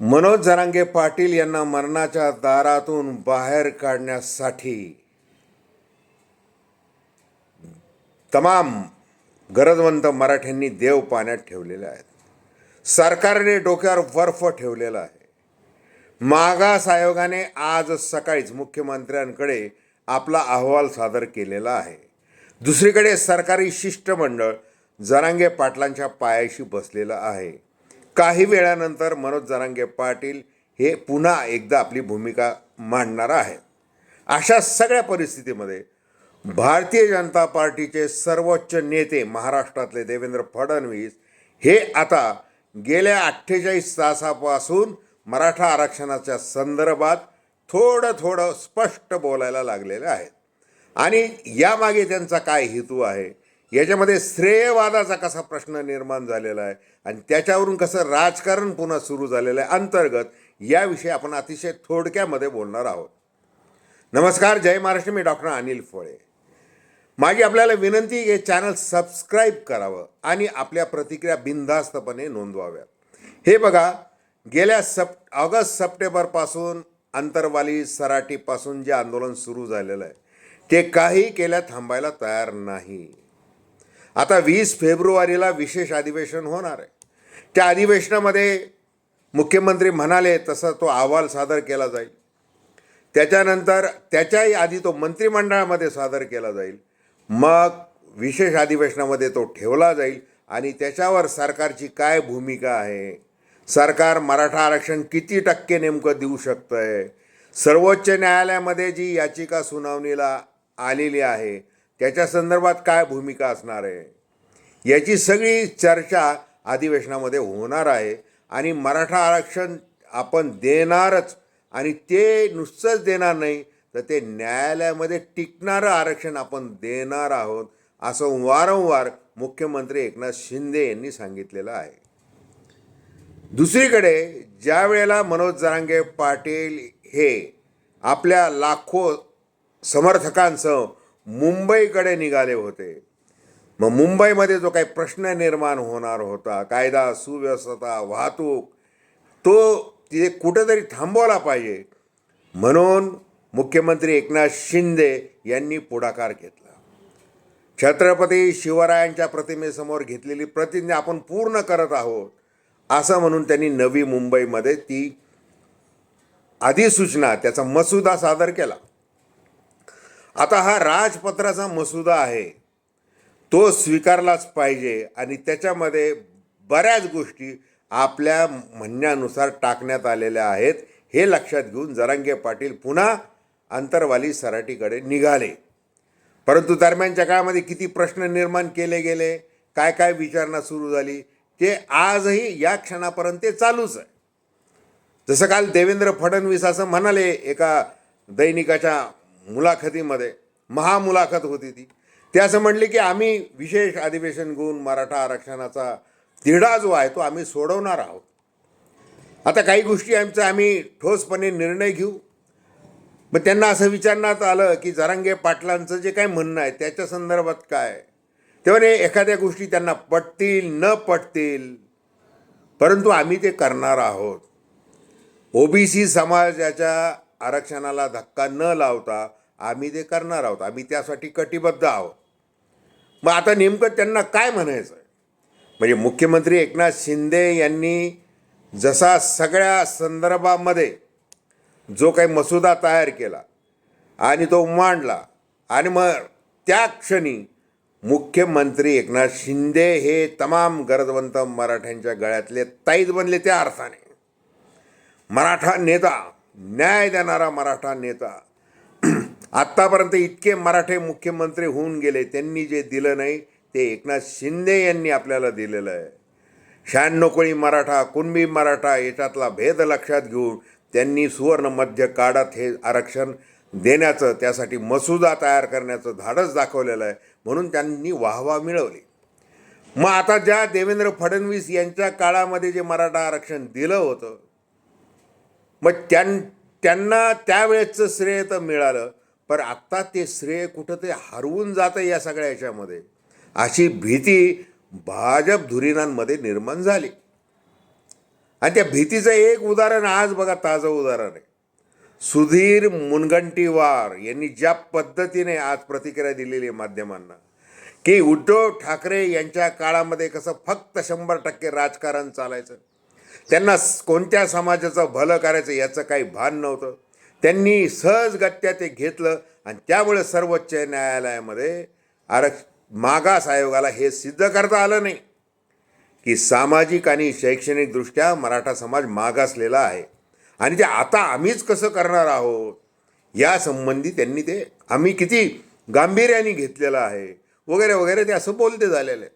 मनोज जरांगे पाटील यांना मरणाच्या दारातून बाहेर काढण्यासाठी तमाम गरजवंत मराठ्यांनी देव पाण्यात ठेवलेले आहेत. सरकारने डोक्यावर बर्फ ठेवलेला आहे. मागास आयोगाने आज सकाळीच मुख्यमंत्र्यांकडे आपला अहवाल सादर केलेला आहे. दुसरीकडे सरकारी शिष्टमंडळ जरांगे पाटलांच्या पायाशी बसलेलं आहे. काही वेळानंतर मनोज जरांगे पाटील हे पुन्हा एकदा आपली भूमिका मांडणार आहेत. अशा सगळ्या परिस्थितीमध्ये भारतीय जनता पार्टीचे सर्वोच्च नेते महाराष्ट्रातले देवेंद्र फडणवीस हे आता गेल्या अठ्ठेचाळीस तासापासून मराठा आरक्षणाच्या संदर्भात थोडं थोडं स्पष्ट बोलायला लागलेले आहेत. आणि यामागे त्यांचा काय हेतू आहे? याच्यामध्ये श्रेयवादाचा कसा प्रश्न निर्माण झालेला आहे आणि त्याच्यावरून कसं राजकारण पुन्हा सुरू झालेलं आहे अंतर्गत याविषयी आपण अतिशय थोडक्यामध्ये बोलणार आहोत. नमस्कार जय महाराष्ट्र. मी डॉक्टर अनिल फळे. माझी आपल्याला विनंती हे चॅनल सबस्क्राईब करावं आणि आपल्या प्रतिक्रिया बिनधास्तपणे नोंदवाव्यात. हे बघा गेल्या सप ऑगस्ट सप्टेंबरपासून अंतरवाली सराटीपासून जे आंदोलन सुरू झालेलं आहे ते काही केल्या थांबायला तयार नाही. आता वीस फेब्रुवारीला विशेष अधिवेशन होणार आहे. त्या अधिवेशनामध्ये मुख्यमंत्री म्हणाले तसा तो अहवाल सादर केला जाईल. त्याच्यानंतर त्याच्याही आधी तो मंत्रिमंडळामध्ये सादर केला जाईल. मग विशेष अधिवेशनामध्ये तो ठेवला जाईल. आणि त्याच्यावर सरकारची काय भूमिका आहे? सरकार मराठा आरक्षण किती टक्के नेमकं देऊ शकतं आहे सर्वोच्च न्यायालयामध्ये जी याचिका सुनावणीला आलेली आहे त्याच्या संदर्भात काय भूमिका असणार आहे? याची सगळी चर्चा अधिवेशनामध्ये होणार आहे आणि मराठा आरक्षण आपण देणारच आणि ते नुसतंच देणार नाही तर ते न्यायालयामध्ये टिकणारं आरक्षण आपण देणार आहोत असं वारंवार मुख्यमंत्री एकनाथ शिंदे यांनी सांगितलेलं आहे. दुसरीकडे ज्या वेळेला मनोज जरांगे पाटील हे आपल्या लाखो समर्थकांसह मुंबईकडे निघाले होते. मग मुंबईमध्ये जो काही प्रश्न निर्माण होणार होता कायदा सुव्यवस्था वाहतूक तो तिथे कुठंतरी थांबवला पाहिजे. म्हणून मुख्यमंत्री एकनाथ शिंदे यांनी पुढाकार घेतला. छत्रपती शिवरायांच्या प्रतिमेसमोर घेतलेली प्रतिज्ञा आपण पूर्ण करत आहोत असं म्हणून त्यांनी नवी मुंबईमध्ये ती अधिसूचना त्याचा मसुदा सादर केला. आता हा राजपत्राचा मसुदा आहे. तो स्वीकारलाच पाहिजे आणि त्याच्यामध्ये बऱ्याच गोष्टी आपल्या म्हणण्यानुसार टाकण्यात आलेल्या आहेत. हे लक्षात घेऊन जरांगे पाटील पुन्हा अंतरवाली सराटीकडे निघाले. परंतु दरम्यानच्या काळामध्ये किती प्रश्न निर्माण केले गेले काय काय विचारणा सुरू झाली ते आजही या क्षणापर्यंत ते चालूच आहे. जसं काल देवेंद्र फडणवीस असं म्हणाले एका दैनिकाच्या मुलाखतीमध्ये महामुलाखत होती ती. ते असं म्हणले की आम्ही विशेष अधिवेशन घेऊन मराठा आरक्षणाचा तिढा जो आहे तो आम्ही सोडवणार आहोत. आता काही गोष्टी आमचा आम्ही ठोसपणे निर्णय घेऊ. मग त्यांना असं विचारण्यात आलं की जरांगे पाटलांचं जे काय म्हणणं आहे त्याच्या संदर्भात काय? तेव्हा एखाद्या गोष्टी त्यांना पटतील न पटतील परंतु आम्ही ते करणार आहोत. ओबीसी समाजाच्या आरक्षणाला धक्का न लावता आम्ही ते करणार आहोत. आम्ही त्यासाठी कटिबद्ध आहोत. मग आता नेमकं त्यांना काय म्हणायचं? आहे म्हणजे मुख्यमंत्री एकनाथ शिंदे यांनी जसा सगळ्या संदर्भामध्ये जो काही मसुदा तयार केला आणि तो मांडला आणि मग त्या क्षणी मुख्यमंत्री एकनाथ शिंदे हे तमाम गरजवंत मराठ्यांच्या गळ्यातले ताईत बनले त्या अर्थाने. मराठा नेता न्याय देणारा मराठा नेता आत्तापर्यंत इतके मराठे मुख्यमंत्री होऊन गेले त्यांनी जे दिलं नाही ते एकनाथ शिंदे यांनी आपल्याला दिलेलं आहे. शहाण्णव कोळी मराठा कुणबी मराठा याच्यातला भेद लक्षात घेऊन त्यांनी सुवर्ण मध्य काळात हे आरक्षण देण्याचं त्यासाठी मसुदा तयार करण्याचं धाडस दाखवलेलं आहे म्हणून त्यांनी वाहवा मिळवली. मग आता ज्या देवेंद्र फडणवीस यांच्या काळामध्ये जे मराठा आरक्षण दिलं होतं मग त्यां त्यांना त्यावेळेचं श्रेय तर मिळालं पण आत्ता ते श्रेय कुठं ते हरवून जातं या सगळ्या याच्यामध्ये. अशी भीती भाजप धुरीणांमध्ये निर्माण झाली. आणि त्या भीतीचं एक उदाहरण आज बघा ताजं उदाहरण आहे. सुधीर मुनगंटीवार यांनी ज्या पद्धतीने आज प्रतिक्रिया दिलेली आहे माध्यमांना की उद्धव ठाकरे यांच्या काळामध्ये कसं फक्त शंभर टक्के राजकारण चालायचं त्यांना कोणत्या समाजाचं भलं करायचं याचं काही भान नव्हतं. त्यांनी सहजगत्या ते घेतलं आणि त्यामुळे सर्वोच्च न्यायालयामध्ये आरक्ष मागास आयोगाला हे सिद्ध करता आलं नाही की सामाजिक आणि शैक्षणिकदृष्ट्या मराठा समाज मागासलेला आहे. आणि ते आता आम्हीच कसं करणार आहोत? यासंबंधी त्यांनी ते आम्ही किती गांभीर्याने घेतलेलं आहे? वगैरे वगैरे ते असं बोलते झालेलं. आहे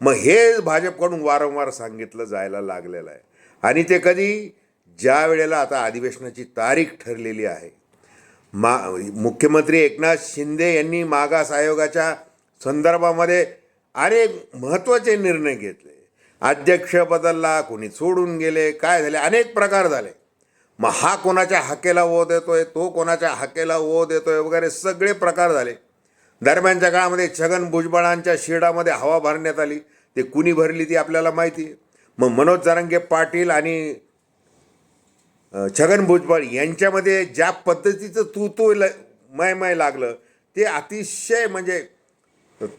मग हे भाजपकडून वारंवार सांगितलं जायला लागलेलं आहे. आणि ते कधी ज्या वेळेला आता अधिवेशनाची तारीख ठरलेली आहे मा मुख्यमंत्री एकनाथ शिंदे यांनी मागास आयोगाच्या संदर्भामध्ये अनेक महत्त्वाचे निर्णय घेतले. अध्यक्ष बदलला कोणी सोडून गेले काय झाले अनेक प्रकार झाले. मग हा कोणाच्या हाकेला ओ देतोय तो कोणाच्या हाकेला ओ देतोय वगैरे सगळे प्रकार झाले. दरम्यानच्या काळामध्ये छगन भुजबळांच्या शिडामध्ये हवा भरण्यात आली. ते कुणी भरली ती आपल्याला माहिती आहे. मग मनोज जरांगे पाटील आणि छगन भुजबळ यांच्यामध्ये ज्या पद्धतीचं तू तू ल मय मय लागलं ते अतिशय म्हणजे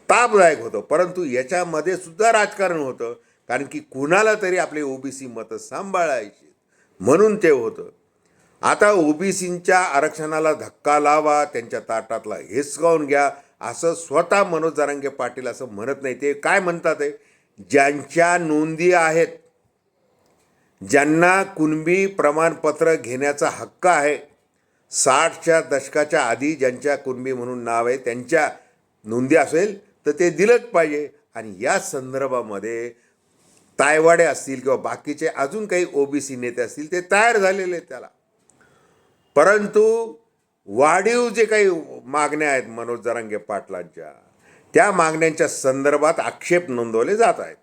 तापदायक होतं. परंतु याच्यामध्ये सुद्धा राजकारण होतं. कारण की कुणाला तरी आपले ओबीसी मतं सांभाळायची म्हणून ते होतं. आता ओबीसींच्या आरक्षणाला धक्का लावा त्यांच्या ताटातला हिसकावून घ्या असं स्वतः मनोज जरांगे पाटील असं म्हणत नाही. ते काय म्हणतात आहे? ज्यांच्या नोंदी आहेत ज्यांना कुणबी प्रमाणपत्र घेण्याचा हक्क आहे साठच्या दशकाच्या आधी ज्यांच्या कुणबी म्हणून नाव आहे त्यांच्या नोंदी असेल तर ते दिलंच पाहिजे. आणि या संदर्भामध्ये तायवाडे असतील किंवा बाकीचे अजून काही ओबीसी नेते असतील ते तयार झालेले आहेत त्याला. परंतु वाढीव जे काही मागण्या आहेत मनोज जरांगे पाटलांच्या त्या मागण्यांच्या संदर्भात आक्षेप नोंदवले जात आहेत.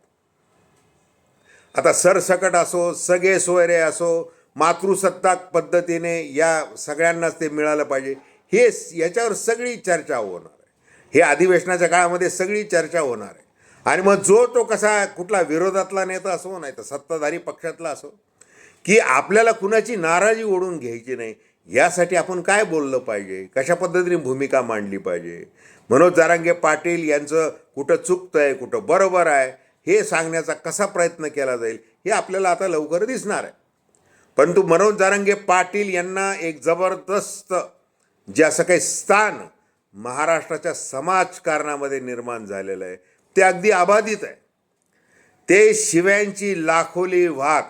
आता सरसकट असो सगळे सोयरे असो मातृसत्ताक पद्धतीने या सगळ्यांनाच ते मिळालं पाहिजे. हे याच्यावर सगळी चर्चा होणार आहे. हे अधिवेशनाच्या काळामध्ये सगळी चर्चा होणार आहे. आणि मग जो तो कसा कुठला विरोधातला नेता असो नाही तर सत्ताधारी पक्षातला असो की आपल्याला कुणाची नाराजी ओढून घ्यायची नाही यासाठी आपण काय बोललं पाहिजे? कशा पद्धतीने भूमिका मांडली पाहिजे? मनोज जारांगे पाटील यांचं कुठं चुकतं आहे कुठं बरोबर आहे? हे सांगण्याचा कसा प्रयत्न केला जाईल हे आपल्याला आता लवकर दिसणार आहे. परंतु मनोज जारंगे पाटील यांना एक जबरदस्त जे असं काही स्थान महाराष्ट्राच्या समाजकारणामध्ये निर्माण झालेलं आहे ते अगदी अबाधित आहे. ते शिव्यांची लाखोली वात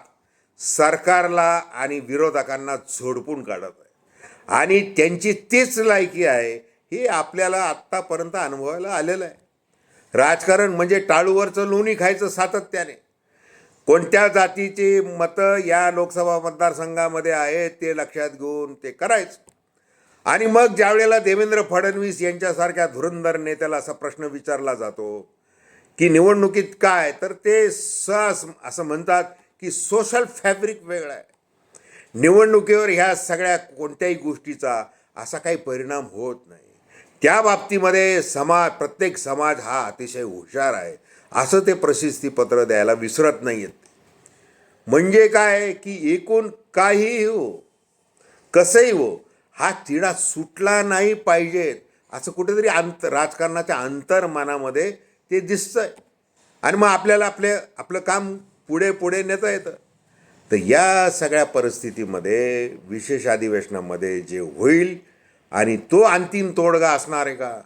सरकारला आणि विरोधकांना झोडपून काढत आहे. आणि त्यांची तीच लायकी आहे हे आपल्याला आत्तापर्यंत अनुभवायला आलेलं आहे. राजकारण म्हणजे टाळूवरचं लोणी खायचं सातत्याने. कोणत्या जातीची मतं या लोकसभा मतदारसंघामध्ये आहेत ते लक्षात घेऊन ते करायचं. आणि मग ज्यावेळेला देवेंद्र फडणवीस यांच्यासारख्या धुरंधर नेत्याला असा प्रश्न विचारला जातो की निवडणुकीत काय तर ते सहज असं म्हणतात की सोशल फॅब्रिक वेगळं आहे. निवडणुकीवर ह्या सगळ्या कोणत्याही गोष्टीचा असा काही परिणाम होत नाही. त्या बाबतीमध्ये समाज प्रत्येक समाज हा अतिशय हुशार आहे. असं ते प्रसिद्धीपत्र द्यायला विसरत नाही आहेत म्हणजे काय की एकूण काहीही हो कसंही हो हा तिढा सुटला नाही पाहिजेत असं कुठेतरी अंत राजकारणाच्या अंतर्मनामध्ये ते दिसतंय. आणि मग आपल्याला आपले आपलं काम पुढे पुढे नेता येतं. तर या सगळ्या परिस्थितीमध्ये विशेष अधिवेशनामध्ये जे होईल आणि तो अंतिम तोडगा असणार आहे का?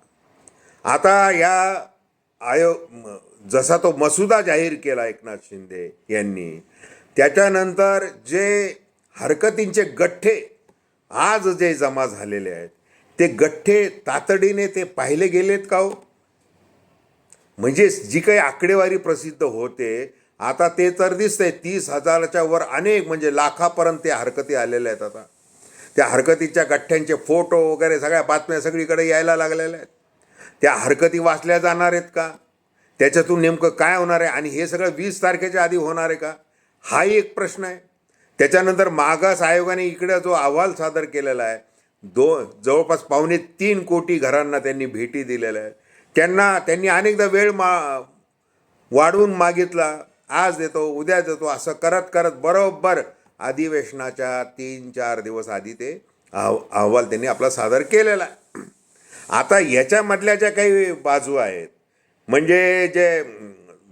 आता या आयोग जसा तो मसुदा जाहीर केला एकनाथ शिंदे यांनी त्याच्यानंतर जे हरकतींचे गठ्ठे आज जे जमा झालेले आहेत ते गठ्ठे तातडीने ते पाहिले गेलेत का हो? म्हणजे जी काही आकडेवारी प्रसिद्ध होते आता ते तर दिसतंय तीस हजाराच्या वर अनेक म्हणजे लाखापर्यंत ते हरकती आलेल्या आहेत आता. त्या हरकतीच्या गठ्ठ्यांचे फोटो वगैरे सगळ्या बातम्या सगळीकडे यायला लागलेल्या आहेत. त्या हरकती वाचल्या जाणार आहेत का? त्याच्यातून नेमकं काय होणार आहे? आणि हे सगळं वीस तारखेच्या आधी होणार आहे का? हाही एक प्रश्न आहे. त्याच्यानंतर मागास आयोगाने इकडे जो अहवाल सादर केलेला आहे दो जवळपास पावणे तीन कोटी घरांना त्यांनी भेटी दिलेल्या आहेत. त्यांना त्यांनी अनेकदा वेळ मा वाढवून मागितला आज देतो उद्या देतो असं करत करत बरोबर अधिवेशनाच्या तीन चार दिवस आधी ते अह अहवाल त्यांनी आपला सादर केलेला आहे. आता याच्यामधल्या ज्या काही बाजू आहेत म्हणजे जे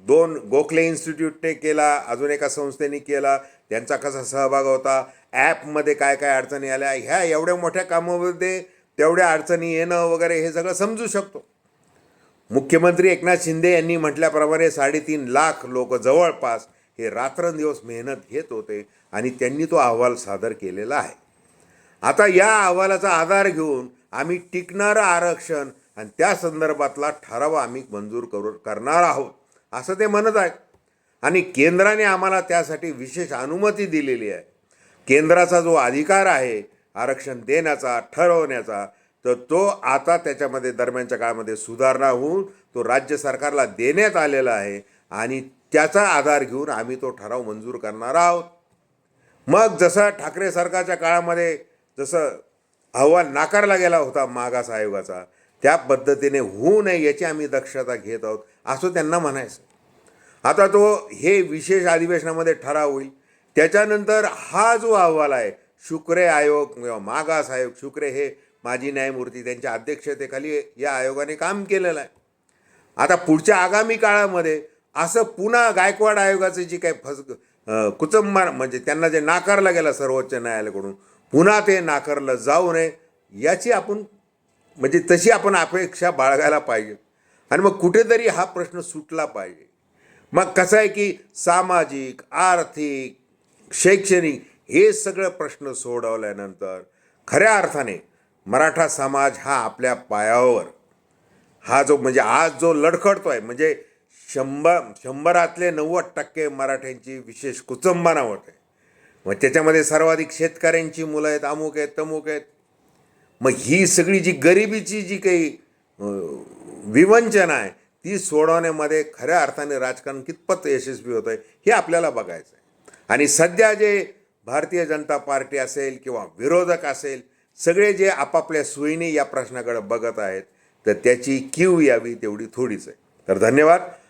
दोन गोखले इन्स्टिट्यूटने केला अजून एका संस्थेने केला त्यांचा कसा सहभाग होता ॲपमध्ये काय काय अडचणी आल्या ह्या एवढ्या मोठ्या कामामध्ये तेवढ्या अडचणी येणं वगैरे हे सगळं समजू शकतो. मुख्यमंत्री एकनाथ शिंदे यांनी म्हटल्याप्रमाणे साडेतीन लाख लोक जवळपास हे रात्रंदिवस मेहनत घेत होते आणि त्यांनी तो अहवाल सादर केलेला आहे. आता या अहवालाचा आधार घेऊन आम्ही टिकणारं आरक्षण आणि त्या संदर्भातला ठराव आम्ही मंजूर करू करणार आहोत असं ते म्हणत आहेत. आणि केंद्राने आम्हाला त्यासाठी विशेष अनुमती दिलेली आहे. केंद्राचा जो अधिकार आहे आरक्षण देण्याचा ठरवण्याचा तर तो आता त्याच्यामध्ये दरम्यानच्या काळामध्ये सुधारणा होऊन तो राज्य सरकारला देण्यात आलेला आहे आणि त्याचा आधार घेऊन आम्ही तो ठराव मंजूर करणार आहोत. मग जसं ठाकरे सरकारच्या काळामध्ये जसं अहवाल नाकारला गेला होता मागास आयोगाचा त्या पद्धतीने होऊ नये याची आम्ही दक्षता घेत आहोत असं त्यांना म्हणायचं. आता तो हे विशेष अधिवेशनामध्ये ठराव होईल. त्याच्यानंतर हा जो अहवाल आहे शुक्रे आयोग किंवा मागास आयोग शुक्रे हे माजी न्यायमूर्ती त्यांच्या अध्यक्षतेखाली या आयोगाने काम केलेलं आहे. आता पुढच्या आगामी काळामध्ये असं पुन्हा गायकवाड आयोगाचं जी काही फस कुचंबार म्हणजे त्यांना जे नाकारलं गेलं सर्वोच्च न्यायालयाकडून पुन्हा ते नाकारलं जाऊ नये याची आपण म्हणजे तशी आपण अपेक्षा बाळगायला पाहिजे. आणि मग कुठेतरी हा प्रश्न सुटला पाहिजे. मग कसं आहे की सामाजिक आर्थिक शैक्षणिक हे सगळं प्रश्न सोडवल्यानंतर खऱ्या अर्थाने मराठा समाज हा आपल्या पायावर हा जो म्हणजे आज जो लडखडतो आहे म्हणजे शंभर शंभरातले नव्वद टक्के मराठ्यांची विशेष कुचंबना आहे मग त्याच्यामध्ये सर्वाधिक शेतकऱ्यांची मुलं आहेत अमुक आहेत तमुक आहेत. मग ही सगळी जी गरिबीची जी काही विवंचना आहे ती सोडवण्यामध्ये खऱ्या अर्थाने राजकारण कितपत यशस्वी होतं आहे हे आपल्याला बघायचं आहे आणि सध्या जे भारतीय जनता पार्टी असेल किंवा विरोधक असेल सगळे जे आपापल्या सोयीने या प्रश्नाकडे बघत आहेत तर त्याची कीव यावी तेवढी थोडीच आहे. तर धन्यवाद.